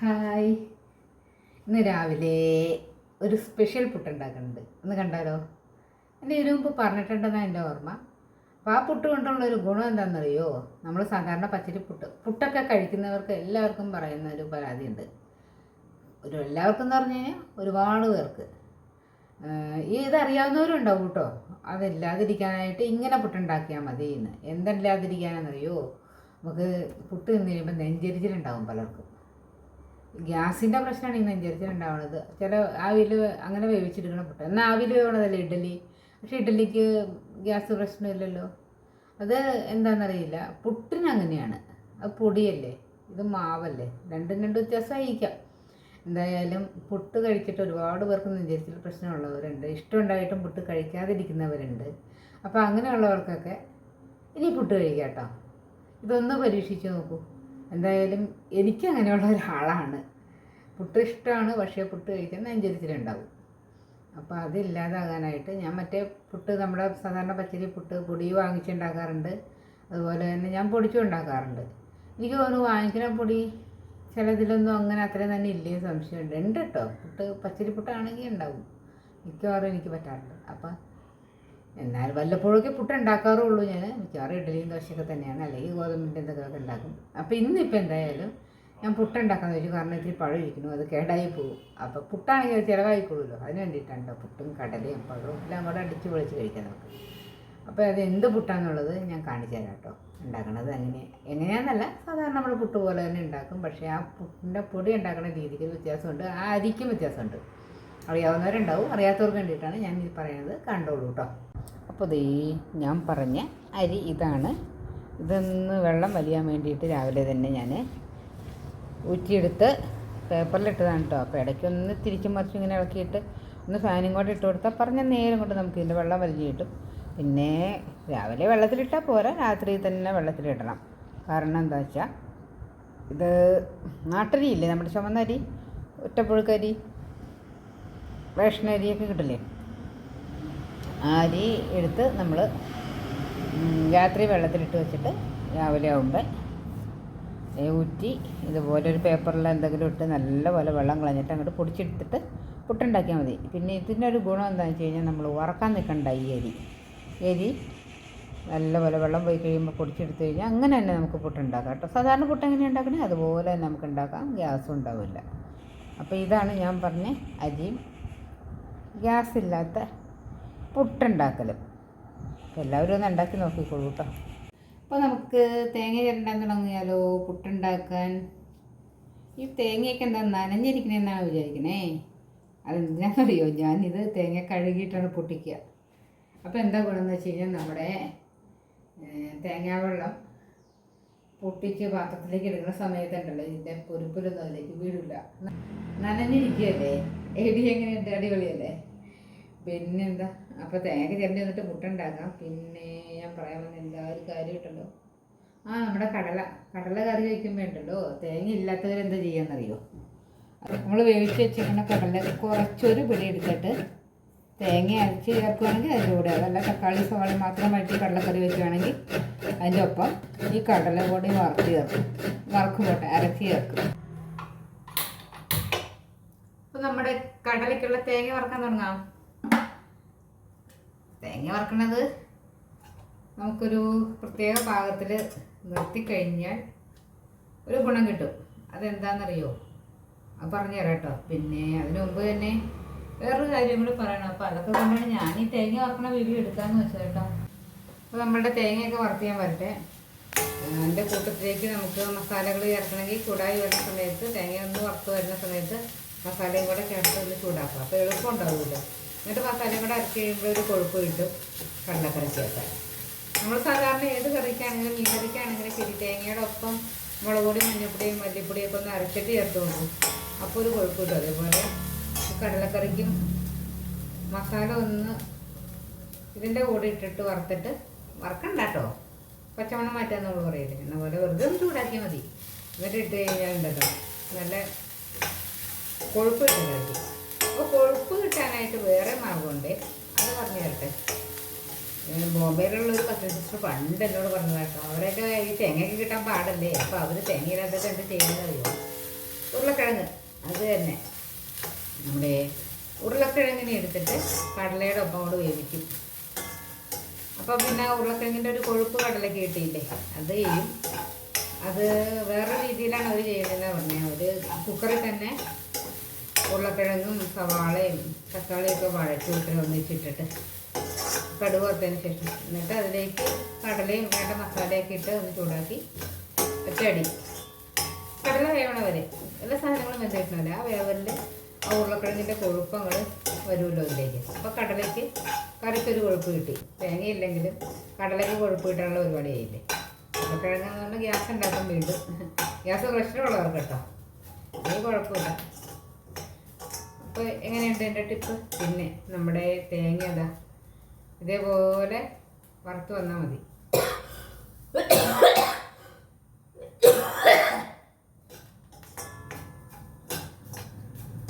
Hi. ഇന്ന് രാവിലെ ഒരു സ്പെഷ്യൽ പുട്ട് ഉണ്ടാക്കുന്നുണ്ട്. ഒന്ന് കണ്ടാലോ? എന്റെ ഇതിനു മുമ്പ് പറഞ്ഞിട്ടുണ്ടെന്നാണ് എന്റെ ഓർമ്മ. അപ്പോൾ ആ പുട്ട് കൊണ്ടുള്ള ഒരു ഗുണം എന്താണെന്നറിയോ? നമ്മൾ സാധാരണ പച്ചരി പുട്ട് പുട്ടൊക്കെ കഴിക്കുന്നവർക്ക് എല്ലാവർക്കും പറയുന്ന ഒരു പരാതിയുണ്ട്. ഒരു എല്ലാവർക്കും എന്ന് പറഞ്ഞു കഴിഞ്ഞാൽ ഒരുപാട് പേർക്ക്. ഈ ഇതറിയാവുന്നവരുണ്ടാവും കേട്ടോ. അതില്ലാതിരിക്കാനായിട്ട് ഇങ്ങനെ പുട്ടുണ്ടാക്കിയാൽ മതി എന്ന് എന്തല്ലാതിരിക്കാനാണെന്നറിയോ നമുക്ക് പുട്ട് തിന്ന് കഴിയുമ്പോൾ നെഞ്ചരിച്ചിലുണ്ടാവും പലർക്കും. ഗ്യാസിന്റെ പ്രശ്നമാണ് ഈ നെഞ്ചരിച്ചിലുണ്ടാവുന്നത് ചില ആവിയിൽ അങ്ങനെ വേവിച്ചെടുക്കണം പുട്ട്. എന്നാൽ ആവിയിൽ വേണതല്ലേ ഇഡ്ഡലി? പക്ഷേ ഇഡ്ഡലിക്ക് ഗ്യാസ് പ്രശ്നമില്ലല്ലോ. അത് എന്താണെന്നറിയില്ല പുട്ടിന് അങ്ങനെയാണ്. അത് പൊടിയല്ലേ? ഇത് മാവല്ലേ? രണ്ടും രണ്ട് വ്യത്യാസമായിരിക്കാം. എന്തായാലും പുട്ട് കഴിച്ചിട്ട് ഒരുപാട് പേർക്ക് നെഞ്ചരിച്ചിൽ പ്രശ്നമുള്ളവരുണ്ട്. ഇഷ്ടമുണ്ടായിട്ടും പുട്ട് കഴിക്കാതിരിക്കുന്നവരുണ്ട്. അപ്പോൾ അങ്ങനെയുള്ളവർക്കൊക്കെ ഇനി പുട്ട് കഴിക്കാം ഇതൊന്ന് പരീക്ഷിച്ച് നോക്കൂ. എന്തായാലും എനിക്ക് അങ്ങനെയുള്ള ഒരാളാണ്. പുട്ട് ഇഷ്ടമാണ് പക്ഷേ പുട്ട് കഴിക്കാൻ നെഞ്ചരിച്ചിലുണ്ടാവും. അപ്പോൾ അതില്ലാതാകാനായിട്ട് ഞാൻ മറ്റേ പുട്ട് നമ്മുടെ സാധാരണ പച്ചരി പുട്ട് പൊടി വാങ്ങിച്ചുണ്ടാക്കാറുണ്ട്. അതുപോലെ തന്നെ ഞാൻ പൊടിച്ചും ഉണ്ടാക്കാറുണ്ട്. എനിക്ക് തോന്നുന്നു വാങ്ങിക്കുന്ന പൊടി ചിലതിലൊന്നും അങ്ങനെ അത്രയും തന്നെ ഇല്ലേ സംശയമുണ്ട്. ഉണ്ട് കേട്ടോ പുട്ട് പച്ചരി പുട്ടാണെങ്കിൽ ഉണ്ടാവും. മിക്കവാറും എനിക്ക് പറ്റാറുണ്ട്. അപ്പം എന്നാൽ വല്ലപ്പോഴൊക്കെ പുട്ട് ഉണ്ടാക്കാറുള്ളൂ ഞാൻ. മിക്കവാറും ഇഡലിയും ദോശയൊക്കെ തന്നെയാണ്. അല്ലെങ്കിൽ ഗോതമ്പിന്റെ എന്തൊക്കെയൊക്കെ ഉണ്ടാക്കും. അപ്പോൾ ഇന്നിപ്പോൾ എന്തായാലും ഞാൻ പുട്ട് ഉണ്ടാക്കാൻ വെച്ചു കാരണം ഇത്തിരി പഴം ഇരിക്കുന്നു അത് കേടായി പോകും. അപ്പോൾ പുട്ടാണെങ്കിൽ അത് ചിലവായിക്കൊള്ളുമല്ലോ അതിന് വേണ്ടിയിട്ടാണ് പുട്ടും കടലയും പഴവും എല്ലാം കൂടെ അടിച്ച് പൊളിച്ച് കഴിക്കാം നമുക്ക്. അപ്പോൾ അത് എന്ത് പുട്ടാന്നുള്ളത് ഞാൻ കാണിച്ചു തരാം കേട്ടോ ഉണ്ടാക്കണത് അങ്ങനെ എങ്ങനെയാണെന്നല്ല സാധാരണ നമ്മൾ പുട്ട് പോലെ തന്നെ ഉണ്ടാക്കും. പക്ഷേ ആ പുട്ടിന്റെ പൊടി ഉണ്ടാക്കുന്ന രീതിക്ക് വ്യത്യാസമുണ്ട്. ആ അരിക്കും വ്യത്യാസമുണ്ട്. അറിയാവുന്നവരുണ്ടാവും അറിയാത്തവർക്ക് വേണ്ടിയിട്ടാണ് ഞാൻ ഇത് പറയുന്നത് കണ്ടോളൂ കേട്ടോ അപ്പോൾ ദേ ഞാൻ പറഞ്ഞ അരി ഇതാണ്. ഇതൊന്ന് വെള്ളം വലിയാൻ വേണ്ടിയിട്ട് രാവിലെ തന്നെ ഞാൻ ഊറ്റിയെടുത്ത് പേപ്പറിലിട്ടതാണ് കേട്ടോ അപ്പോൾ ഇടയ്ക്കൊന്ന് തിരിച്ചും മറിച്ചും ഇങ്ങനെ ഇളക്കിയിട്ട് ഒന്ന് ഫാനും കൂടെ ഇട്ട് കൊടുത്താൽ പറഞ്ഞ നേരം കൊണ്ട് നമുക്ക് ഇതിന്റെ വെള്ളം വലിഞ്ഞ് കിട്ടും. പിന്നെ രാവിലെ വെള്ളത്തിലിട്ടാൽ പോരാ. രാത്രി തന്നെ വെള്ളത്തിലിടണം. കാരണം എന്താ വെച്ചാൽ ഇത് നാട്ടരി ഇല്ലേ നമ്മുടെ ചുമന്ന അരി ഒറ്റപ്പുഴുക്കരി റേഷൻ കിട്ടില്ലേ? ആ അരി എടുത്ത് നമ്മൾ രാത്രി വെള്ളത്തിലിട്ട് വെച്ചിട്ട് രാവിലെ ആകുമ്പോൾ ഊറ്റി. ഇതുപോലെ ഒരു പേപ്പറിൽ എന്തെങ്കിലും ഇട്ട് നല്ലപോലെ വെള്ളം കളഞ്ഞിട്ട് അങ്ങോട്ട് പൊടിച്ചെടുത്തിട്ട് പുട്ടുണ്ടാക്കിയാൽ മതി. പിന്നെ ഇതിന്റെ ഒരു ഗുണം എന്താണെന്ന് വെച്ച് കഴിഞ്ഞാൽ നമ്മൾ ഉറക്കാൻ നിൽക്കണ്ട ഈ അരി. അരി നല്ലപോലെ വെള്ളം പോയി കഴിയുമ്പോൾ പൊടിച്ചെടുത്ത് കഴിഞ്ഞാൽ അങ്ങനെ തന്നെ നമുക്ക് പുട്ടുണ്ടാക്കാം കേട്ടോ. സാധാരണ പുട്ട് എങ്ങനെ ഉണ്ടാക്കണേ? അതുപോലെ തന്നെ നമുക്ക് ഉണ്ടാക്കാം. ഗ്യാസും ഉണ്ടാവില്ല. അപ്പോൾ ഇതാണ് ഞാൻ പറഞ്ഞ അരിയും ഗ്യാസില്ലാത്ത പുട്ടുണ്ടാക്കലും. എല്ലാവരും ഒന്ന് ഉണ്ടാക്കി നോക്കിക്കോളൂ കേട്ടോ. അപ്പോൾ നമുക്ക് തേങ്ങ ചിരണ്ടാൻ തുടങ്ങിയാലോ? പുട്ടുണ്ടാക്കാൻ. ഈ തേങ്ങയൊക്കെ എന്താ നനഞ്ഞിരിക്കണെന്നാണ് വിചാരിക്കണേ. അതെന്തിനാണെന്നറിയോ ഞാനിത് തേങ്ങ കഴുകിയിട്ടാണ് പൊട്ടിക്കുക. അപ്പോൾ എന്താ ഗുണമെന്ന് വെച്ച് കഴിഞ്ഞാൽ നമ്മുടെ തേങ്ങാവെള്ളം പൊട്ടിച്ച് പാത്രത്തിലേക്ക് എടുക്കുന്ന സമയത്തുണ്ടല്ലോ ഇതിന്റെ പൊരുപ്പിലൊന്നും അതിലേക്ക് വീടില്ല നനഞ്ഞിരിക്കുകയല്ലേ? എടി എങ്ങനെയുണ്ട്? അടിപൊളിയല്ലേ? പിന്നെന്താ? അപ്പോൾ തേങ്ങ ചിരണ്ടി വന്നിട്ട് പുട്ടുണ്ടാക്കാം പിന്നെ ഞാൻ പറയാൻ വന്ന എന്താ ഒരു കാര്യമുണ്ടല്ലോ ആ നമ്മുടെ കടല. കടല കറി വയ്ക്കുമ്പോൾ ഉണ്ടല്ലോ തേങ്ങ ഇല്ലാത്തവരെന്താ ചെയ്യാന്നറിയോ? നമ്മൾ വേവിച്ച് വെച്ചിരിക്കുന്ന കടല കുറച്ചൊരു പിടി എടുത്തിട്ട് തേങ്ങ അരച്ച് ചേർക്കുകയാണെങ്കിൽ അതിന്റെ കൂടെ അതല്ല തക്കാളി സവാള മാത്രം വഴറ്റി കടലക്കറി വെക്കുകയാണെങ്കിൽ അതിന്റെ ഒപ്പം ഈ കടല കൂടി വറുത്ത് ചേർക്കും. വറുക്കും പോട്ടെ അരച്ച് ചേർക്കും. അപ്പോൾ നമ്മുടെ കടലയ്ക്കുള്ള തേങ്ങ വറക്കാൻ തുടങ്ങാം. തേങ്ങ വറക്കണത് നമുക്കൊരു പ്രത്യേക പാകത്തിൽ നിർത്തിക്കഴിഞ്ഞാൽ ഒരു ഗുണം കിട്ടും. അതെന്താണെന്നറിയോ? അത് പറഞ്ഞു തരാം കേട്ടോ. പിന്നെ അതിനു മുമ്പ് തന്നെ വേറൊരു കാര്യം കൂടി പറയണം. അപ്പോൾ അതൊക്കെ കൊണ്ടാണ് ഞാൻ ഈ തേങ്ങ വറക്കണ വീഡിയോ എടുക്കാമെന്ന് വെച്ചത് കേട്ടോ. അപ്പോൾ നമ്മളുടെ തേങ്ങയൊക്കെ വറുത്ത് ഞാൻ വരട്ടെ. അതിന്റെ കൂട്ടത്തിലേക്ക് നമുക്ക് മസാലകൾ ചേർക്കണമെങ്കിൽ ചൂടായി വരുന്ന സമയത്ത് തേങ്ങ ഒന്ന് വറുത്ത് വരുന്ന സമയത്ത് മസാലയും കൂടെ ചേർത്ത് ഒന്ന് ചൂടാക്കുക അപ്പോൾ എളുപ്പം ഉണ്ടാവില്ല എന്നിട്ട് മസാലയും കൂടെ അരച്ച് കഴിയുമ്പോൾ ഒരു കൊഴുപ്പ് കിട്ടും കടലക്കറി ചേർക്കാൻ. നമ്മൾ സാധാരണ ഏത് കറിക്കാണെങ്കിലും മീൻ കറിക്കാണെങ്കിലും ശരി തേങ്ങയുടെ ഒപ്പം മുളക് പൊടി മല്ലിപ്പൊടിയും ഒക്കെ ഒന്ന് അരച്ചിട്ട് ചേർത്ത് കൊടുക്കും അപ്പോൾ ഒരു കൊഴുപ്പ് കിട്ടും. അതേപോലെ കടലക്കറിക്കും മസാല ഒന്ന് ഇതിന്റെ കൂടെ ഇട്ടിട്ട് വറുത്തിട്ട് വറക്കണ്ട കേട്ടോ. പച്ചമണം മാറ്റാന്നുള്ളൂ പറയില്ലേ എന്ന പോലെ വെറുതെ ഒന്ന് ചൂടാക്കിയാൽ മതി. എന്നിട്ട് ഇട്ട് കഴിഞ്ഞാൽ ഉണ്ടല്ലോ നല്ല കൊഴുപ്പ് കിട്ടുന്നതായിരിക്കും കൊഴുപ്പ് കിട്ടാനായിട്ട് വേറെ മാർഗമുണ്ട്. അത് പറഞ്ഞു തരട്ടെ. ബോംബെയിലുള്ളൊരു ബോംബെയിലുള്ള ഒരു കസിൻ സിസ്റ്റർ പണ്ട് എന്നോട് പറഞ്ഞു കേട്ടോ. അവരൊക്കെ ഈ തേങ്ങയ്ക്ക് കിട്ടാൻ പാടല്ലേ? അപ്പോൾ അവർ തേങ്ങയില്ലാത്തത് എന്ത് ചെയ്യുന്നത് അറിയോ ഉരുളക്കിഴങ്ങ്. അത് തന്നെ. നമ്മുടെ ഉരുളക്കിഴങ്ങിനെ എടുത്തിട്ട് കടലയുടെ ഒപ്പം കൂടെ വേവിക്കും. അപ്പോൾ പിന്നെ ഉരുളക്കിഴങ്ങിന്റെ ഒരു കൊഴുപ്പ് കടലയ്ക്ക് കിട്ടിയില്ലേ? അത് ചെയ്യും. അത് വേറെ രീതിയിലാണ് അവർ ചെയ്യുന്നതെന്ന് പറഞ്ഞാൽ അവർ കുക്കറിൽ തന്നെ ഉരുളക്കിഴങ്ങും സവാളയും തക്കാളിയൊക്കെ വിട്ടിട്ട് ഒന്നിച്ചിട്ടിട്ട് കടുക് വറുത്തതിന് ശേഷം എന്നിട്ട് അതിലേക്ക് കടലയും വേണ്ട മസാലയൊക്കെ ഇട്ട് ഒന്ന് ചൂടാക്കി ഒറ്റയടി കടല വേവണ വരെ എല്ലാ സാധനങ്ങളും വെന്തിട്ടില്ല ആ വേവലിൽ ആ ഉരുളക്കിഴങ്ങിന്റെ കൊഴുപ്പങ്ങൾ വരുമല്ലോ ഇതിലേക്ക് അപ്പോൾ കടലയ്ക്ക് കറിക്കൊരു കൊഴുപ്പ് കിട്ടി. തേങ്ങയില്ലെങ്കിലും കടലയ്ക്ക് കൊഴുപ്പ് കിട്ടാനുള്ള ഒരുപാട് ആയില്ലേ ഉരുളക്കിഴങ്ങ് എന്ന് പറഞ്ഞാൽ ഗ്യാസ് ഉണ്ടാക്കാൻ വീണ്ടും. ഗ്യാസ് പ്രശ്നമുള്ളവർക്ക് കേട്ടോ. ഈ കുഴപ്പമില്ല. അപ്പോൾ എങ്ങനെയുണ്ട് എന്റെ ടിപ്പ് പിന്നെ നമ്മുടെ തേങ്ങ അതാ. ഇതേപോലെ വറുത്ത് വന്നാൽ മതി.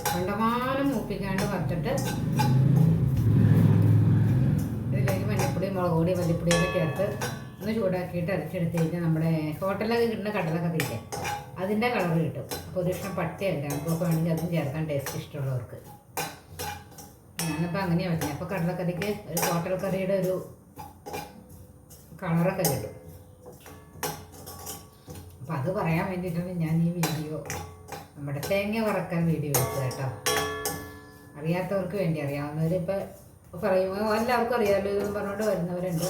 കണ്ടമാനം മൂപ്പിക്കാണ്ട് വറുത്തിട്ട് ഇതിലേക്ക് മഞ്ഞപ്പൊടി മുളക് പൊടി മല്ലിപ്പൊടിയൊക്കെ ചേർത്ത് ഒന്ന് ചൂടാക്കിയിട്ട് അരച്ചെടുത്ത് കഴിഞ്ഞാൽ നമ്മുടെ ഹോട്ടലിലൊക്കെ കിട്ടുന്ന കടലൊക്കെ ഇല്ലേ അതിന്റെ കളർ കിട്ടും. അപ്പോൾ ഒരു പട്ടയല്ല? നമുക്കൊക്കെ വേണമെങ്കിൽ അതും ചേർക്കാൻ ടേസ്റ്റ് ഇഷ്ടമുള്ളവർക്ക്. ഞാനിപ്പോൾ അങ്ങനെയാണ് പറ്റുന്നത് അപ്പോൾ കടലക്കറിക്ക് ഒരു ഹോട്ടൽ കറിയുടെ ഒരു കളറൊക്കെ കിട്ടും. അപ്പം അത് പറയാൻ വേണ്ടിയിട്ടാണ് ഞാൻ ഈ വീഡിയോ നമ്മുടെ തേങ്ങ വറക്കാൻ വീഡിയോ എടുത്തത് കേട്ടോ. അറിയാത്തവർക്ക് വേണ്ടി അറിയാവുന്നവർ ഇപ്പോൾ പറയുമ്പോൾ എല്ലാവർക്കും അറിയാമല്ലോ ഇതെന്ന് പറഞ്ഞുകൊണ്ട് വരുന്നവരുണ്ട്.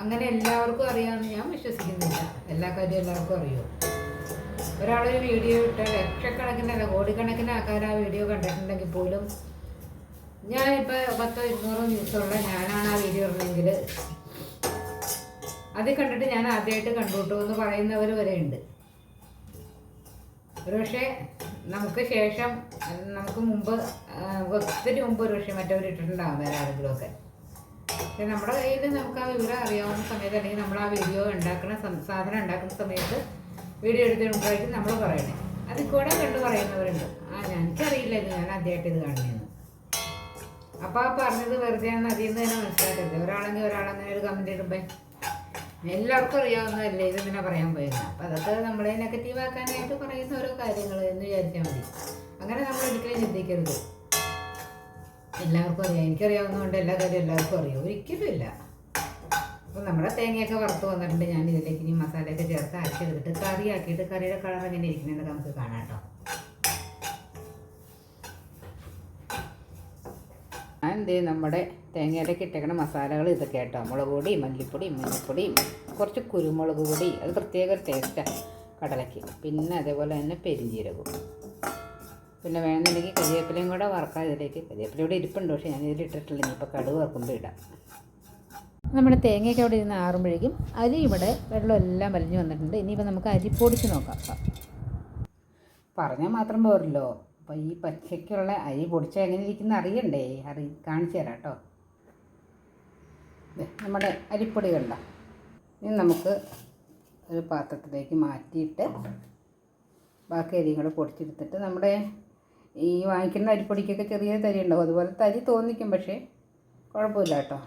അങ്ങനെ എല്ലാവർക്കും അറിയാമെന്ന് ഞാൻ വിശ്വസിക്കുന്നില്ല. എല്ലാ കാര്യവും എല്ലാവർക്കും അറിയുമോ? ഒരാളൊരു വീഡിയോ ഇട്ട് ലക്ഷക്കണക്കിനല്ല കോടിക്കണക്കിന് ആൾക്കാർ ആ വീഡിയോ കണ്ടിട്ടുണ്ടെങ്കിൽ പോലും ഞാനിപ്പോൾ പത്തോ ഇരുന്നൂറോ ന്യൂസുള്ള ഞാനാണ് ആ വീഡിയോ ഉള്ളതെങ്കിൽ അത് കണ്ടിട്ട് ഞാൻ ആദ്യമായിട്ട് കണ്ടുകിട്ടു എന്ന് പറയുന്നവർ വരെ ഉണ്ട് ഒരുപക്ഷെ നമുക്ക് ശേഷം നമുക്ക് മുമ്പ് ഒത്തിരി മുമ്പ് ഒരുപക്ഷെ മറ്റവർ ഇട്ടിട്ടുണ്ടാവും വേറെ ആരെങ്കിലുമൊക്കെ. പക്ഷെ നമ്മുടെ കയ്യിൽ നമുക്ക് ആ വിവരം അറിയാവുന്ന സമയത്ത് അല്ലെങ്കിൽ നമ്മൾ ആ വീഡിയോ ഉണ്ടാക്കുന്ന സാധനം ഉണ്ടാക്കുന്ന സമയത്ത് വീഡിയോ എടുത്തിട്ടുണ്ടായിട്ട് നമ്മൾ പറയണേ. അത് കൂടെ കണ്ടു പറയുന്നവരുണ്ട്. ആ ഞങ്ങൾക്ക് അറിയില്ല ഇത് ഞാൻ ആദ്യമായിട്ട് ഇത് കാണുന്നത് അപ്പോൾ ആ പറഞ്ഞത് വെറുതെ ആണെന്ന് അതിൽ നിന്ന് തന്നെ മനസ്സിലാക്കരുത്. ഒരാളെങ്കിൽ ഒരാളങ്ങനെ ഒരു കമന്റ് ഇടുമ്പോൾ എല്ലാവർക്കും അറിയാവുന്നതല്ലേ ഇതെന്തിനാ പറയാൻ പോയത് അപ്പം അതൊക്കെ നമ്മളെ നെഗറ്റീവ് ആക്കാനായിട്ട് പറയുന്ന ഓരോ കാര്യങ്ങൾ എന്ന് വിചാരിച്ചാൽ മതി. അങ്ങനെ നമ്മൾ ഒരിക്കലും ചിന്തിക്കരുത്. എല്ലാവർക്കും അറിയാം. എനിക്കറിയാവുന്നതുകൊണ്ട് എല്ലാ കാര്യം എല്ലാവർക്കും അറിയാം. ഒരിക്കലും ഇല്ല. അപ്പം നമ്മുടെ തേങ്ങയൊക്കെ വറുത്ത് വന്നിട്ടുണ്ട്. ഞാൻ ഇതിലേക്ക് ഇനി മസാലയൊക്കെ ചേർത്ത് അരച്ചെടുത്തിട്ട് കറി ആക്കിയിട്ട് കറിയുടെ കളർ എങ്ങനെ ഇരിക്കുന്നുണ്ട് നമുക്ക് കാണാം കേട്ടോ. ഞാൻ എന്ത് ചെയ്യും? നമ്മുടെ തേങ്ങയിലേക്ക് ഇട്ടേക്കണ മസാലകൾ ഇതൊക്കെ കേട്ടോ മുളക് പൊടി മല്ലിപ്പൊടി മഞ്ഞൾപ്പൊടി കുറച്ച് കുരുമുളക് പൊടി. അത് പ്രത്യേക ഒരു ടേസ്റ്റാണ് കടലയ്ക്ക്. പിന്നെ അതേപോലെ തന്നെ പെരിഞ്ജീരകവും പിന്നെ വേണമെന്നുണ്ടെങ്കിൽ കരിവേപ്പിലയും കൂടെ വറക്കാം. ഇതിലേക്ക് കരിവേപ്പില ഇവിടെ ഇരിപ്പുണ്ട്. പക്ഷേ ഞാനിതിൽ ഇട്ടിട്ടില്ല ഇനിയിപ്പോൾ കടുവ് വറക്കുമ്പോൾ ഇടാം. നമ്മുടെ തേങ്ങയൊക്കെ അവിടെ ഇരുന്ന് ആറുമ്പോഴേക്കും അരി ഇവിടെ വെള്ളം എല്ലാം വലിഞ്ഞു വന്നിട്ടുണ്ട്. ഇനിയിപ്പോൾ നമുക്ക് അരി പൊടിച്ച് നോക്കാം. പറഞ്ഞാൽ മാത്രം പോരല്ലോ. അപ്പോൾ ഈ പച്ചയ്ക്കുള്ള അരി പൊടിച്ച എങ്ങനെ ഇരിക്കുന്ന അറിയണ്ടേ? അറി കാണിച്ചു തരാം കേട്ടോ. നമ്മുടെ അരിപ്പൊടി കണ്ട ഇനി നമുക്ക് ഒരു പാത്രത്തിലേക്ക് മാറ്റിയിട്ട് ബാക്കി അരികൾ പൊടിച്ചെടുത്തിട്ട് നമ്മുടെ ഈ വാങ്ങിക്കുന്ന അരിപ്പൊടിക്കൊക്കെ ചെറിയ തരി ഉണ്ടാവും അതുപോലെ തരി തോന്നിക്കും പക്ഷേ കുഴപ്പമില്ല കേട്ടോ.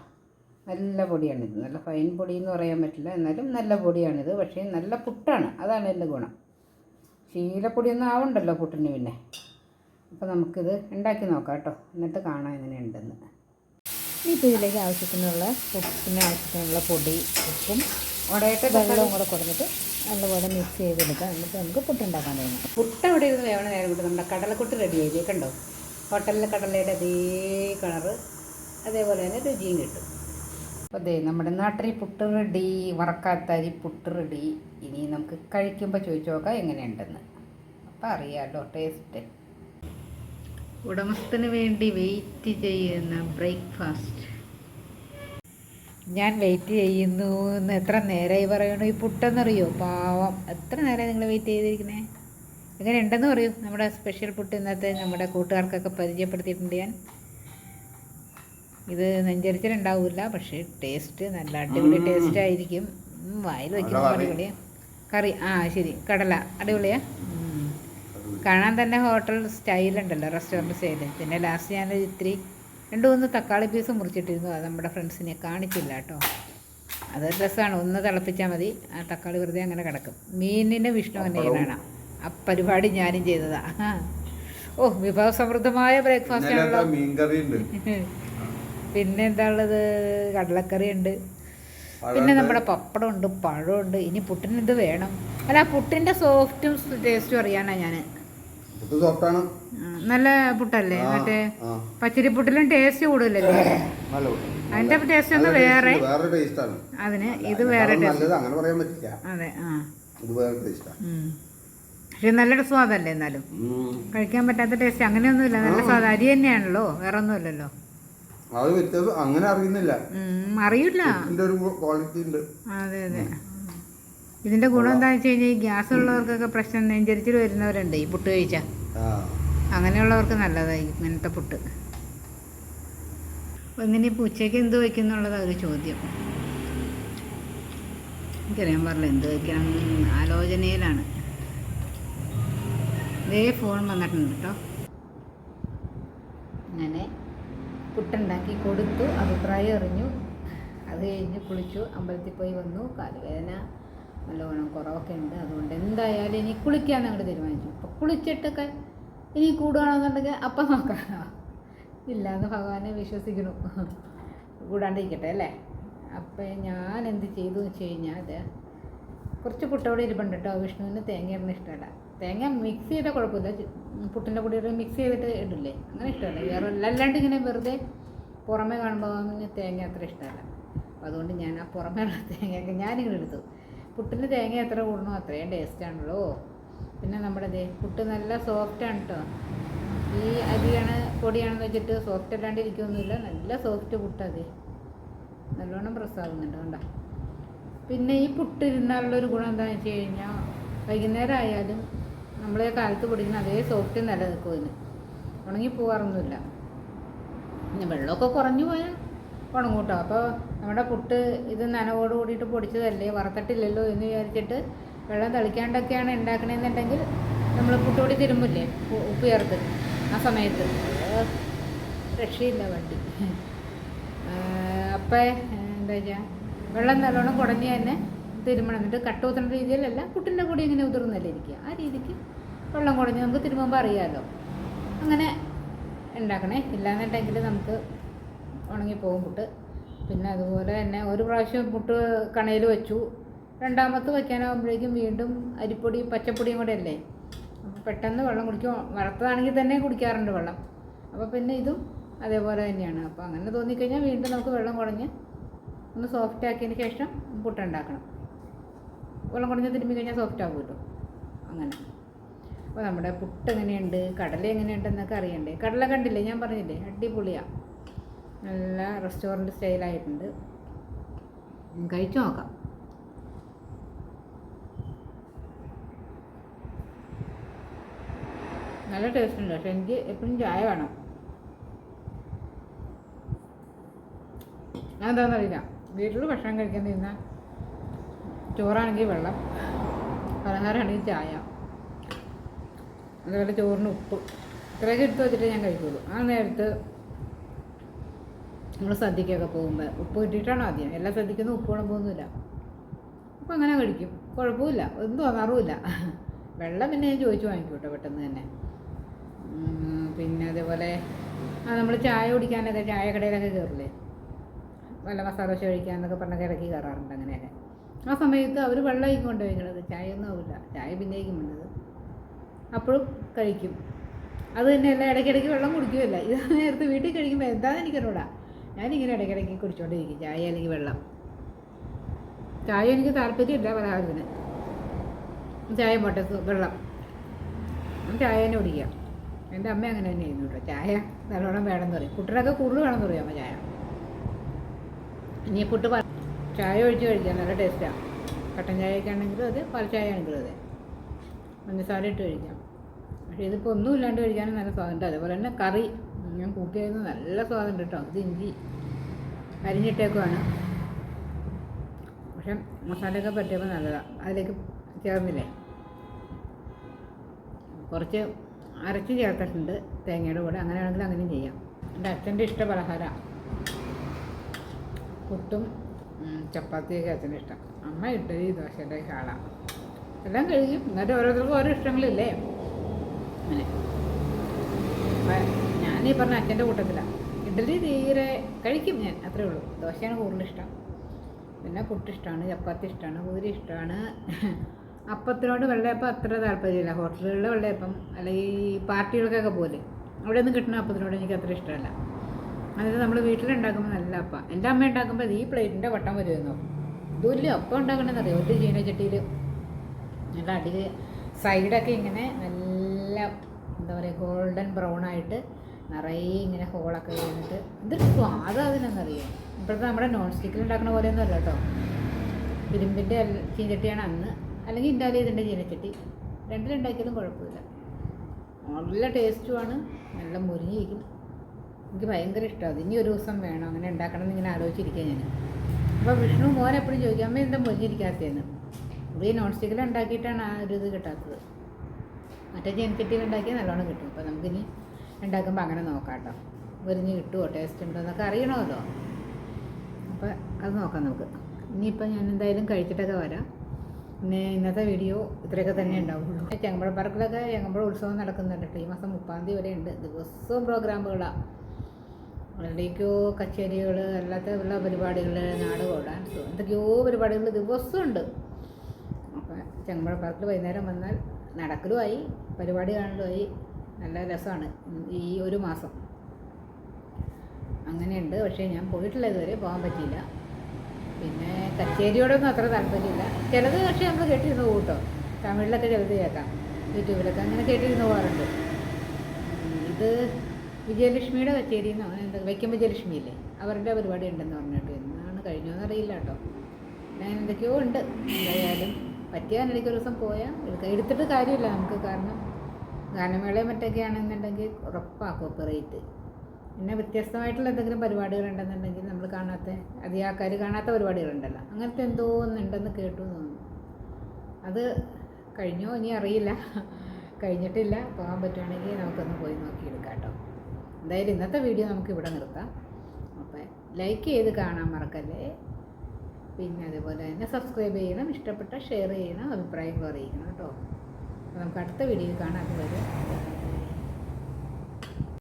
നല്ല പൊടിയാണിത്. നല്ല ഫൈൻ പൊടി എന്ന് പറയാൻ പറ്റില്ല. എന്നാലും നല്ല പൊടിയാണിത്. പക്ഷേ നല്ല പുട്ടാണ്. അതാണ് എന്റെ ഗുണം. ശീലപ്പൊടിയൊന്നും ആവണ്ടല്ലോ പുട്ടിന് പിന്നെ. അപ്പോൾ നമുക്കിത് ഉണ്ടാക്കി നോക്കാം കേട്ടോ. എന്നിട്ട് കാണാം എങ്ങനെയുണ്ടെന്ന്. ഇനിയിപ്പോൾ ഇതിലേക്ക് ആവശ്യത്തിനുള്ള പുട്ടിന് ആവശ്യത്തിനുള്ള പൊടി ഉപ്പും ഉടയിട്ട് വെള്ളവും കൂടെ കൊടുത്തിട്ട് നല്ലപോലെ മിക്സ് ചെയ്തെടുക്കാം. എന്നിട്ട് നമുക്ക് പുട്ടുണ്ടാക്കാൻ തുടങ്ങാം. പുട്ട് അവിടെ ഇരുന്ന് വേവണ നേരം കൂട്ടി നമ്മുടെ കടലക്കുട്ട് റെഡി ആയി. കണ്ടോ ഹോട്ടലിലെ കടലയുടെ അതേ കളറ് അതേപോലെ തന്നെ രുചിയും കിട്ടും. അപ്പോൾ ദേ നമ്മുടെ നാട്ടിൽ പുട്ട് റെഡി വറക്കാത്ത അരി പുട്ട് റെഡി. ഇനി നമുക്ക് കഴിക്കുമ്പോൾ ചോദിച്ചു നോക്കാം എങ്ങനെയുണ്ടെന്ന്. അപ്പോൾ അറിയാമല്ലോ ടേസ്റ്റ് ഉടമസ്ഥന് വേണ്ടി വെയിറ്റ് ചെയ്യുന്ന ബ്രേക്ക്ഫാസ്റ്റ് ഞാൻ വെയിറ്റ് ചെയ്യുന്നു എന്ന് എത്ര നേരമായി പറയണു? ഈ പുട്ടെന്നറിയോ? പാവം. എത്ര നേരമായി നിങ്ങൾ വെയിറ്റ് ചെയ്തിരിക്കുന്നത് എങ്ങനെ ഉണ്ടെന്ന് പറയൂ. നമ്മുടെ സ്പെഷ്യൽ പുട്ട് ഇന്നത്തെ നമ്മുടെ കൂട്ടുകാർക്കൊക്കെ പരിചയപ്പെടുത്തിയിട്ടുണ്ട് ഞാൻ. ഇത് നെഞ്ചരിച്ചിലുണ്ടാവില്ല പക്ഷേ ടേസ്റ്റ് നല്ല അടിപൊളി ടേസ്റ്റ് ആയിരിക്കും. വായിൽ വയ്ക്കുമ്പോൾ അടിപൊളിയാ. കറി ആ ശരി. കടല അടിപൊളിയാ? കാണാൻ തന്നെ ഹോട്ടൽ സ്റ്റൈലുണ്ടല്ലോ റെസ്റ്റോറന്റ് സ്റ്റൈൽ പിന്നെ ലാസ്റ്റ് ഞാൻ ഇത്തിരി രണ്ടു മൂന്ന് തക്കാളി പീസ് മുറിച്ചിട്ടിരുന്നു. അത് നമ്മുടെ ഫ്രണ്ട്സിനെ കാണിച്ചില്ല കേട്ടോ. അത് രസമാണ് ഒന്ന് തിളപ്പിച്ചാൽ മതി. ആ തക്കാളി വെറുതെ അങ്ങനെ കിടക്കും. മീനിന്റെ വിഷ്ണു തന്നെ കാണാം. ആ പരിപാടി ഞാനും ചെയ്തതാ. ആ. ഓ വിഭവസമൃദ്ധമായ ബ്രേക്ക്ഫാസ്റ്റ് ആണല്ലോ. പിന്നെ എന്താ ഉള്ളത് കടലക്കറി ഉണ്ട്. പിന്നെ നമ്മുടെ പപ്പടം ഉണ്ട് പഴം ഉണ്ട്. ഇനി പുട്ടിന് ഇത് വേണം. അല്ല പുട്ടിന്റെ സോഫ്റ്റും ടേസ്റ്റും അറിയാനാ ഞാൻ. നല്ല പുട്ടല്ലേ? മറ്റേ പച്ചരി പുട്ടിലും ടേസ്റ്റ് കൂടുതലല്ലേ? അതിന്റെ. ടേസ്റ്റ് ഒന്ന് വേറെ. അതിന് ഇത് വേറെ അതെ ആ. പക്ഷെ നല്ലൊരു സ്വാദല്ലേ എന്നാലും? കഴിക്കാൻ പറ്റാത്ത ടേസ്റ്റ് അങ്ങനെയൊന്നുമില്ല. നല്ല സ്വാദ്. അരി തന്നെയാണല്ലോ. വേറെ ഒന്നുമില്ലല്ലോ അത് വ്യത്യാസം അങ്ങനെ അറിയുന്നില്ല. അറിയില്ല. ഇതിന്റെ ഒരു ക്വാളിറ്റി ഉണ്ട്. അതെ അതെ. ഇതിന്റെ ഗുണം എന്താ വെച്ച് കഴിഞ്ഞാൽ ഈ ഗ്യാസ് ഉള്ളവർക്കൊക്കെ പ്രശ്നം നെഞ്ചരിച്ചിൽ വരുന്നവരുണ്ട് ഈ പുട്ട് കഴിച്ചാൽ ആ. അങ്ങനെയുള്ളവർക്ക് നല്ലതായി ഇങ്ങനത്തെ പുട്ട്. ഇപ്പോൾ ഉച്ചയ്ക്ക് എന്ത് വയ്ക്കുന്നുള്ളതാണ് ഒരു ചോദ്യം. എനിക്കറിയാൻ പറഞ്ഞില്ല എന്ത് വയ്ക്കണം ആലോചനയിലാണ്. ഇതേ ഫോൺ വന്നിട്ടുണ്ട് കേട്ടോ അങ്ങനെ പുട്ടുണ്ടാക്കി കൊടുത്തു അഭിപ്രായം അറിഞ്ഞു. അത് കഴിഞ്ഞ് കുളിച്ചു. അമ്പലത്തിൽ പോയി വന്നു. കാലുവേദന നല്ലോണം കുറവൊക്കെ ഉണ്ട്. അതുകൊണ്ട് എന്തായാലും ഇനി കുളിക്കാൻ അങ്ങോട്ട് തീരുമാനിച്ചു. അപ്പോൾ കുളിച്ചിട്ടൊക്കെ ഇനി കൂടുകയാണെന്നുണ്ടെങ്കിൽ അപ്പം നോക്കാം ഇല്ലാന്ന് ഭഗവാനെ വിശ്വസിക്കുന്നു. കൂടാണ്ടിരിക്കട്ടെ അല്ലേ? അപ്പം ഞാൻ എന്ത് ചെയ്തു വെച്ച് കഴിഞ്ഞാൽ കുറച്ച് പുട്ടോടെ ഇരിപ്പുണ്ട് കേട്ടോ. വിഷ്ണുവിന് തേങ്ങ ഇഷ്ടമല്ല. തേങ്ങ മിക്സ് ചെയ്താൽ കുഴപ്പമില്ല. പുട്ടിന്റെ പൊടി മിക്സ് ചെയ്തിട്ട് ഇടില്ലേ? അങ്ങനെ ഇഷ്ടമല്ല. വേറെ അല്ലാണ്ട് ഇങ്ങനെ വെറുതെ പുറമേ കാണുമ്പോൾ തേങ്ങ അത്ര ഇഷ്ടമല്ല. അപ്പോൾ അതുകൊണ്ട് ഞാൻ ആ പുറമേ തേങ്ങയൊക്കെ ഞാനിങ്ങനെ എടുത്തു പുട്ടിന് തേങ്ങ എത്ര കൂടണോ അത്രയും ടേസ്റ്റാണല്ലോ പിന്നെ നമ്മുടെ ദേ പുട്ട് നല്ല സോഫ്റ്റാണ് കേട്ടോ ഈ അരിയാണ് പൊടിയാണെന്ന് വെച്ചിട്ട് സോഫ്റ്റ് അല്ലാണ്ട് നല്ല സോഫ്റ്റ് പുട്ടത് നല്ലോണം പ്രസാദുന്നുണ്ട് കണ്ടോ. പിന്നെ ഈ പുട്ട് ഇരുന്നാലുള്ളൊരു ഗുണം എന്താണെന്ന് വെച്ച് കഴിഞ്ഞാൽ വൈകുന്നേരം ആയാലും നമ്മൾ കാലത്ത് പൊടിക്കുന്ന അതേ സോഫ്റ്റ് നിലനിൽക്കും ഉണങ്ങി പോകാറൊന്നുമില്ല പിന്നെ വെള്ളമൊക്കെ കുറഞ്ഞു പോയാൽ ഉണങ്ങും കേട്ടോ അപ്പോൾ നമ്മുടെ പുട്ട് ഇത് നനവോട് കൂടിയിട്ട് പൊടിച്ചതല്ലേ വറുത്തിട്ടില്ലല്ലോ എന്ന് വിചാരിച്ചിട്ട് വെള്ളം തളിക്കാണ്ടൊക്കെയാണ് ഉണ്ടാക്കണമെന്നുണ്ടെങ്കിൽ നമ്മൾ പുട്ടുപൊടി തിരുമ്പില്ലേ ഉപ്പ് ചേർത്ത് ആ സമയത്ത്. രക്ഷയില്ല വണ്ടി. അപ്പം എന്താ വെച്ചാൽ വെള്ളം നല്ലോണം കുടഞ്ഞ് തന്നെ തിരുമണം. എന്നിട്ട് കട്ട് രീതിയിലല്ല പുട്ടിന്റെ കൂടി ഇങ്ങനെ ഉതിർന്നല്ലേ ഇരിക്കുക. ആ രീതിക്ക് വെള്ളം കുടഞ്ഞ് നമുക്ക് തിരുമ്പുമ്പോൾ അറിയാമല്ലോ അങ്ങനെ ഉണ്ടാക്കണേ ഇല്ലാന്നുണ്ടെങ്കിൽ നമുക്ക് ഉണങ്ങിപ്പോകും പുട്ട്. പിന്നെ അതുപോലെ തന്നെ ഒരു പ്രാവശ്യം പുട്ട് കണയിൽ വെച്ചു. രണ്ടാമത്തെ വയ്ക്കാനാകുമ്പോഴേക്കും വീണ്ടും അരിപ്പൊടി പച്ചപ്പൊടിയും കൂടെ അല്ലേ? അപ്പോൾ പെട്ടെന്ന് വെള്ളം കുടിക്കും. വറുത്തതാണെങ്കിൽ തന്നെ കുടിക്കാറുണ്ട് വെള്ളം. അപ്പോൾ പിന്നെ ഇതും അതേപോലെ തന്നെയാണ്. അപ്പോൾ അങ്ങനെ തോന്നിക്കഴിഞ്ഞാൽ വീണ്ടും നമുക്ക് വെള്ളം കുടഞ്ഞ് ഒന്ന് സോഫ്റ്റ് ആക്കിയതിന് ശേഷം പുട്ടുണ്ടാക്കണം വെള്ളം കുടഞ്ഞ് തിരുമ്പി കഴിഞ്ഞാൽ സോഫ്റ്റ് ആകുമല്ലോ അങ്ങനെ. അപ്പോൾ നമ്മുടെ പുട്ട് എങ്ങനെയുണ്ട്? കടല എങ്ങനെയുണ്ടെന്നൊക്കെ അറിയണ്ടേ? കടല കണ്ടില്ലേ? ഞാൻ പറഞ്ഞില്ലേ? അടിപൊളിയാണ് നല്ല റെസ്റ്റോറന്റ് സ്റ്റൈലായിട്ടുണ്ട് കഴിച്ചു നോക്കാം. നല്ല ടേസ്റ്റ് ഉണ്ട്. പക്ഷെ എനിക്ക് എപ്പോഴും ചായ വേണം. ഞാൻ എന്താണെന്നറിയില്ല വീട്ടിൽ ഭക്ഷണം കഴിക്കാൻ തിന്നാൽ ചോറാണെങ്കിൽ വെള്ളം. പലഹാരമാണെങ്കിൽ ചായ. അതുപോലെ ചോറിന് ഉപ്പ്. ഇത്രയൊക്കെ എടുത്ത് വെച്ചിട്ട് ഞാൻ കഴിക്കുള്ളൂ. ആ നേരത്ത് നമ്മൾ സദ്യക്കൊക്കെ പോകുമ്പോൾ ഉപ്പ് കിട്ടിയിട്ടാണ് ആദ്യം? എല്ലാ സദ്യക്കൊന്നും ഉപ്പ് കുഴപ്പമൊന്നുമില്ല അപ്പം അങ്ങനെ കഴിക്കും. കുഴപ്പമില്ല. ഒന്നും തോന്നാറുമില്ല. വെള്ളം പിന്നെ ഞാൻ ചോദിച്ചു വാങ്ങിക്കോട്ടെ പെട്ടെന്ന് തന്നെ. പിന്നെ അതേപോലെ ആ നമ്മൾ ചായ കുടിക്കാനൊക്കെ ചായ കടയിലൊക്കെ കയറില്ലേ വല്ല മസാല ദോശ കഴിക്കാന്നൊക്കെ പറഞ്ഞ ഇടയ്ക്ക് കയറാറുണ്ട് അങ്ങനെയൊക്കെ. ആ സമയത്ത് അവർ വെള്ളമായിരിക്കും കൊണ്ട് വയ്ക്കണത് ചായ ഒന്നും ആവില്ല. ചായ പിന്നേക്കും വേണ്ടത്. അപ്പോഴും കഴിക്കും. അത് തന്നെയല്ല ഇടയ്ക്കിടയ്ക്ക് വെള്ളം കുടിക്കുമല്ല ഇത് നേരത്തെ വീട്ടിൽ കഴിക്കുമ്പോൾ എന്താണെന്ന് എനിക്കറിയൂടാ ഞാനിങ്ങനെ ഇടയ്ക്കിടയ്ക്ക് കുടിച്ചോണ്ടിരിക്കും. ചായ അല്ലെങ്കിൽ വെള്ളം. ചായ എനിക്ക് താല്പര്യമില്ല പലഹാരത്തിന്. ചായ പോട്ടെ വെള്ളം. ചായ തന്നെ കുടിക്കാം എന്റെ അമ്മ അങ്ങനെ തന്നെ ചെയ്യുന്നു കേട്ടോ. ചായ നല്ലോണം വേണമെന്ന് പറയും. കുട്ടികളൊക്കെ കൂടുതൽ വേണമെന്ന് പറയും അമ്മ ചായ. ഇനി പുട്ട് ചായ ഒഴിച്ച് കഴിക്കാം നല്ല ടേസ്റ്റാണ് കട്ടൻ ചായയൊക്കെ ആണെങ്കിലും അതെ പാൽ ചായ ആണെങ്കിലും അതെ. പഞ്ചസാര ഇട്ട് കഴിക്കാം. പക്ഷേ ഇതിപ്പോൾ ഒന്നും ഇല്ലാണ്ട് കഴിക്കാനും നല്ല സ്വാദുണ്ട്. അതേപോലെ തന്നെ കറി ഞാൻ കൂട്ടിയായിരുന്നു നല്ല സ്വാദുണ്ട് കേട്ടോ ഇത് ഇഞ്ചി അരിഞ്ഞിട്ടേക്കുവാണ്. പക്ഷെ മസാലയൊക്കെ പറ്റിയപ്പോൾ നല്ലതാണ് അതിലേക്ക് ചേർന്നില്ലേ? കുറച്ച് അരച്ച് ചേർത്തിട്ടുണ്ട് തേങ്ങയുടെ കൂടെ. അങ്ങനെയാണെങ്കിൽ അങ്ങനെയും ചെയ്യാം. എന്റെ അച്ഛന്റെ ഇഷ്ട പലഹാര പുട്ടും ചപ്പാത്തിയൊക്കെ അച്ഛന്റെ ഇഷ്ടം. അമ്മ ഇഡ്ഡലി ദോശയുടെ ആളാണ് എല്ലാം കഴിക്കും. എന്നിട്ട് ഓരോരുത്തർക്കും ഓരോ ഇഷ്ടങ്ങളില്ലേ? അങ്ങനെ അപ്പം ഞാനീ പറഞ്ഞ അച്ഛന്റെ കൂട്ടത്തിലാണ് ഇഡലി തീരെ കഴിക്കും ഞാൻ അത്രേ ഉള്ളൂ. ദോശയാണ് കൂടുതൽ ഇഷ്ടം. പിന്നെ പുട്ട് ഇഷ്ടമാണ് ചപ്പാത്തി ഇഷ്ടമാണ് പൂരി ഇഷ്ടമാണ്. അപ്പത്തിനോട് വെള്ളയപ്പം അത്ര താല്പര്യമില്ല. ഹോട്ടലുകളിൽ വെള്ളയപ്പം അല്ലെങ്കിൽ ഈ പാർട്ടികൾക്കൊക്കെ പോലെ. അവിടെ നിന്ന് കിട്ടുന്ന അപ്പത്തിനോട് എനിക്ക് അത്ര ഇഷ്ടമല്ല. അതായത് നമ്മൾ വീട്ടിലുണ്ടാക്കുമ്പോൾ നല്ല അപ്പം. എന്റെ അമ്മ ഉണ്ടാക്കുമ്പോൾ ഈ പ്ലേറ്റിന്റെ വട്ടം വരുമെന്നോ. ഇതുമില്ല അപ്പം ഉണ്ടാക്കണമെന്നറിയാം ഒരു ചീനച്ചട്ടിയിൽ നല്ല അടിയിൽ സൈഡൊക്കെ ഇങ്ങനെ നല്ല എന്താ പറയുക ഗോൾഡൻ ബ്രൗൺ ആയിട്ട് നിറയെ ഇങ്ങനെ ഹോളൊക്കെ കഴിഞ്ഞിട്ട് ഇതൊരു സ്വാദം അതിനെന്നറിയാം ഇപ്പോഴത്തെ നമ്മുടെ നോൺ സ്റ്റിക്കിൽ ഉണ്ടാക്കുന്ന പോലെയൊന്നും അല്ല കേട്ടോ. ഇരുമ്പിന്റെ ചീനച്ചട്ടിയാണ് അന്ന്. അല്ലെങ്കിൽ ഇൻഡാലി ഇതിന്റെ ചീനച്ചട്ടി. രണ്ടിലുണ്ടാക്കിയതും കുഴപ്പമില്ല. നല്ല ടേസ്റ്റുമാണ് നല്ല മുരിഞ്ഞിരിക്കും. എനിക്ക് ഭയങ്കര ഇഷ്ടമാണ് ഇനി ഒരു ദിവസം വേണം അങ്ങനെ ഉണ്ടാക്കണം എന്ന് ഇങ്ങനെ ആലോചിച്ചിരിക്കുക ഞാൻ. അപ്പോൾ വിഷ്ണു മോൻ എപ്പോഴും അമ്മ എന്താ മുരിഞ്ഞിരിക്കാത്തതെന്ന്? ഈ നോൺ സ്റ്റിക്കിൽ ഉണ്ടാക്കിയിട്ടാണ് ആ ഒരു ഇത് കിട്ടാത്തത്. മറ്റേ ചീനച്ചട്ടിയിൽ ഉണ്ടാക്കിയാൽ നല്ലോണം കിട്ടും. അപ്പോൾ നമുക്കിനി ഉണ്ടാക്കുമ്പോൾ അങ്ങനെ നോക്കാം കേട്ടോ. വെറിഞ്ഞ് കിട്ടുമോ ടേസ്റ്റ് ഉണ്ടോ എന്നൊക്കെ അറിയണമല്ലോ. അപ്പോൾ അത് നോക്കാം നമുക്ക്. ഇനിയിപ്പോൾ ഞാൻ എന്തായാലും കഴിച്ചിട്ടൊക്കെ വരാം. പിന്നെ ഇന്നത്തെ വീഡിയോ ഇത്രയൊക്കെ തന്നെ ഉണ്ടാവുള്ളൂ. ചെങ്ങമ്പഴ പാർക്കിലൊക്കെ ചെങ്ങമ്പഴ ഉത്സവം നടക്കുന്നുണ്ട് കേട്ടോ. ഈ മാസം മുപ്പാം തീയതി വരെ ഉണ്ട്. ദിവസവും പ്രോഗ്രാമുകളാണ് എവിടേക്കോ കച്ചേരികൾ അല്ലാത്ത ഉള്ള പരിപാടികൾ നാടകമോ ഡാൻസോ എന്തൊക്കെയോ പരിപാടികൾ ദിവസമുണ്ട് അപ്പോൾ ചെങ്ങമ്പഴ പാർക്കിൽ വൈകുന്നേരം വന്നാൽ നടക്കലുമായി പരിപാടി കാണലുമായി നല്ല രസമാണ് ഈ ഒരു മാസം. അങ്ങനെയുണ്ട്. പക്ഷേ ഞാൻ പോയിട്ടില്ല ഇതുവരെ പോകാൻ പറ്റിയില്ല. പിന്നെ കച്ചേരിയോടൊന്നും അത്ര താല്പര്യമില്ല. ചിലത് പക്ഷേ നമ്മൾ കേട്ടിരുന്നു കൂട്ടോ. തമിഴിലൊക്കെ ചിലത് കേൾക്കാം. യൂട്യൂബിലൊക്കെ അങ്ങനെ കേട്ടിരുന്നു പോകാറുണ്ട്. ഇത് വിജയലക്ഷ്മിയുടെ കച്ചേരി എന്ന് എന്താ വൈക്കം വിജയലക്ഷ്മി ഇല്ലേ? അവരുടെ പരിപാടി ഉണ്ടെന്ന് പറഞ്ഞിട്ട്. എന്നാണ് കഴിഞ്ഞോ അറിയില്ല കേട്ടോ. ഞാൻ എന്തൊക്കെയോ ഉണ്ട്. എന്തായാലും പറ്റിയാൽ ഇടയ്ക്ക് ഒരു ദിവസം പോയാൽ എടുക്കാം എടുത്തിട്ട് കാര്യമില്ല നമുക്ക് കാരണം ഗാനമേളയും മറ്റൊക്കെ ആണെന്നുണ്ടെങ്കിൽ ഉറപ്പാ കോപ്പറേറ്റ് പിന്നെ വ്യത്യസ്തമായിട്ടുള്ള എന്തെങ്കിലും പരിപാടികൾ ഉണ്ടെന്നുണ്ടെങ്കിൽ നമ്മൾ കാണാത്ത അധികം ആൾക്കാർ കാണാത്ത പരിപാടികളുണ്ടല്ലോ. അങ്ങനത്തെ എന്തോ ഒന്നുണ്ടെന്ന് കേട്ടു തോന്നുന്നു. അത് കഴിഞ്ഞോ? ഇനി അറിയില്ല. കഴിഞ്ഞിട്ടില്ല. പോകാൻ പറ്റുവാണെങ്കിൽ നമുക്കൊന്ന് പോയി നോക്കിയെടുക്കാം കേട്ടോ. എന്തായാലും ഇന്നത്തെ വീഡിയോ നമുക്ക് ഇവിടെ നിർത്താം. അപ്പം ലൈക്ക് ചെയ്ത് കാണാൻ മറക്കല്ലേ. പിന്നെ അതുപോലെ തന്നെ സബ്സ്ക്രൈബ് ചെയ്യണം ഇഷ്ടപ്പെട്ട ഷെയർ ചെയ്യണം അഭിപ്രായങ്ങൾ അറിയിക്കണം കേട്ടോ. അപ്പോൾ നമുക്ക് അടുത്ത വീഡിയോ കാണാൻ വരെ